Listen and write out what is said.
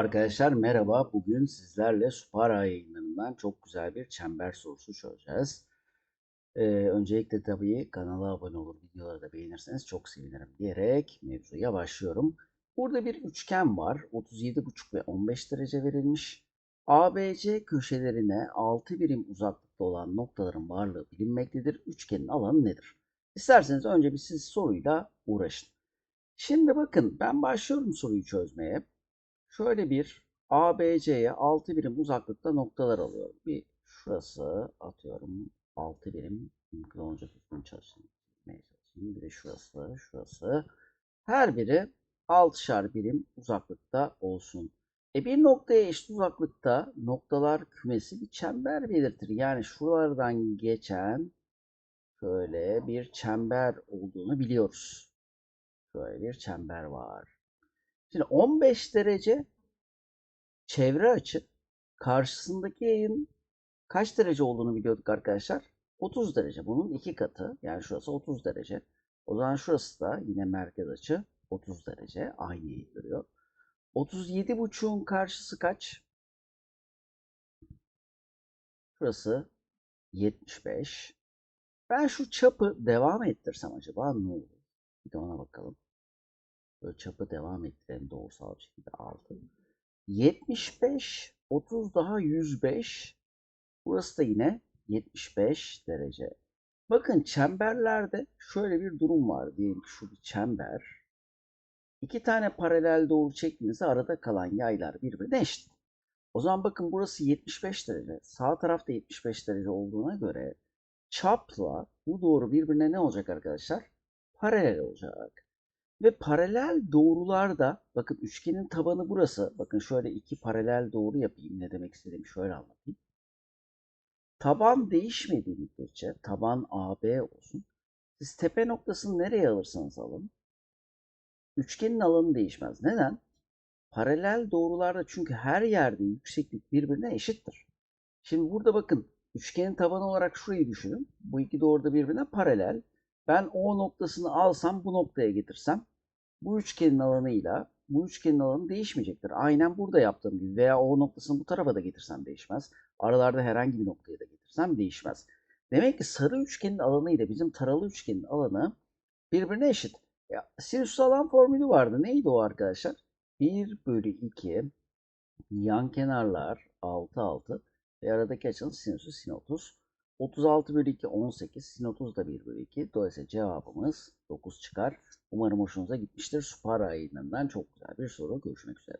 Arkadaşlar merhaba. Bugün sizlerle Supara yayınlarından çok güzel bir çember sorusu çözeceğiz. Ee, öncelikle tabii kanala abone olur, videoları da beğenirseniz çok sevinirim diyerek mevzuya başlıyorum. Burada bir üçgen var. 37,5 ve 15 derece verilmiş. ABC köşelerine 6 birim uzaklıkta olan noktaların varlığı bilinmektedir. Üçgenin alanı nedir? İsterseniz önce bir siz soruyla uğraşın. Şimdi bakın ben başlıyorum soruyu çözmeye. Şöyle bir ABC'ye 6 birim uzaklıkta noktalar alıyorum. Bir şurası atıyorum 6 birim mümkün olunca çalışmaya çalışayım. Bir de şurası, şurası. Her biri 6'şar birim uzaklıkta olsun. E bir noktaya eşit uzaklıkta noktalar kümesi bir çember belirtir. Yani şuralardan geçen şöyle bir çember olduğunu biliyoruz. Şöyle bir çember var. Şimdi 15 derece çevre açı karşısındaki yayın kaç derece olduğunu biliyorduk arkadaşlar. 30 derece. Bunun iki katı. Yani şurası 30 derece. O zaman şurası da yine merkez açı 30 derece. Aynı duruyor. 37,5'un karşısı kaç? Şurası 75. Ben şu çapı devam ettirsem acaba ne olur? Bir de ona bakalım. Böyle çapı devam ettirelim doğrusal bir şekilde 6. 75, 30 daha 105. Burası da yine 75 derece. Bakın çemberlerde şöyle bir durum var. Diyelim ki şu bir çember. İki tane paralel doğru çektiğinizde arada kalan yaylar birbirine eşit. O zaman bakın burası 75 derece. Sağ tarafta 75 derece olduğuna göre çapla bu doğru birbirine ne olacak arkadaşlar? Paralel olacak. Ve paralel doğrularda bakın üçgenin tabanı burası. Bakın şöyle iki paralel doğru yapayım. Ne demek istediğimi şöyle anlatayım. Taban değişmediği müddetçe taban AB olsun. Siz tepe noktasını nereye alırsanız alın. Üçgenin alanı değişmez. Neden? Paralel doğrularda çünkü her yerde yükseklik birbirine eşittir. Şimdi burada bakın üçgenin tabanı olarak şurayı düşünün. Bu iki doğru da birbirine paralel. Ben O noktasını alsam bu noktaya getirsem bu üçgenin alanıyla bu üçgenin alanı değişmeyecektir. Aynen burada yaptığım gibi veya o noktasını bu tarafa da getirsem değişmez. Aralarda herhangi bir noktaya da getirsem değişmez. Demek ki sarı üçgenin alanı ile bizim taralı üçgenin alanı birbirine eşit. Ya, sinüs alan formülü vardı. Neydi o arkadaşlar? 1 bölü 2 yan kenarlar 6 6 ve aradaki açının sinüsü sin 30. 36 bölü 2 18. Sin 30 da 1 bölü 2. Dolayısıyla cevabımız 9 çıkar. Umarım hoşunuza gitmiştir. Supara yayınlarından çok güzel bir soru. Görüşmek üzere.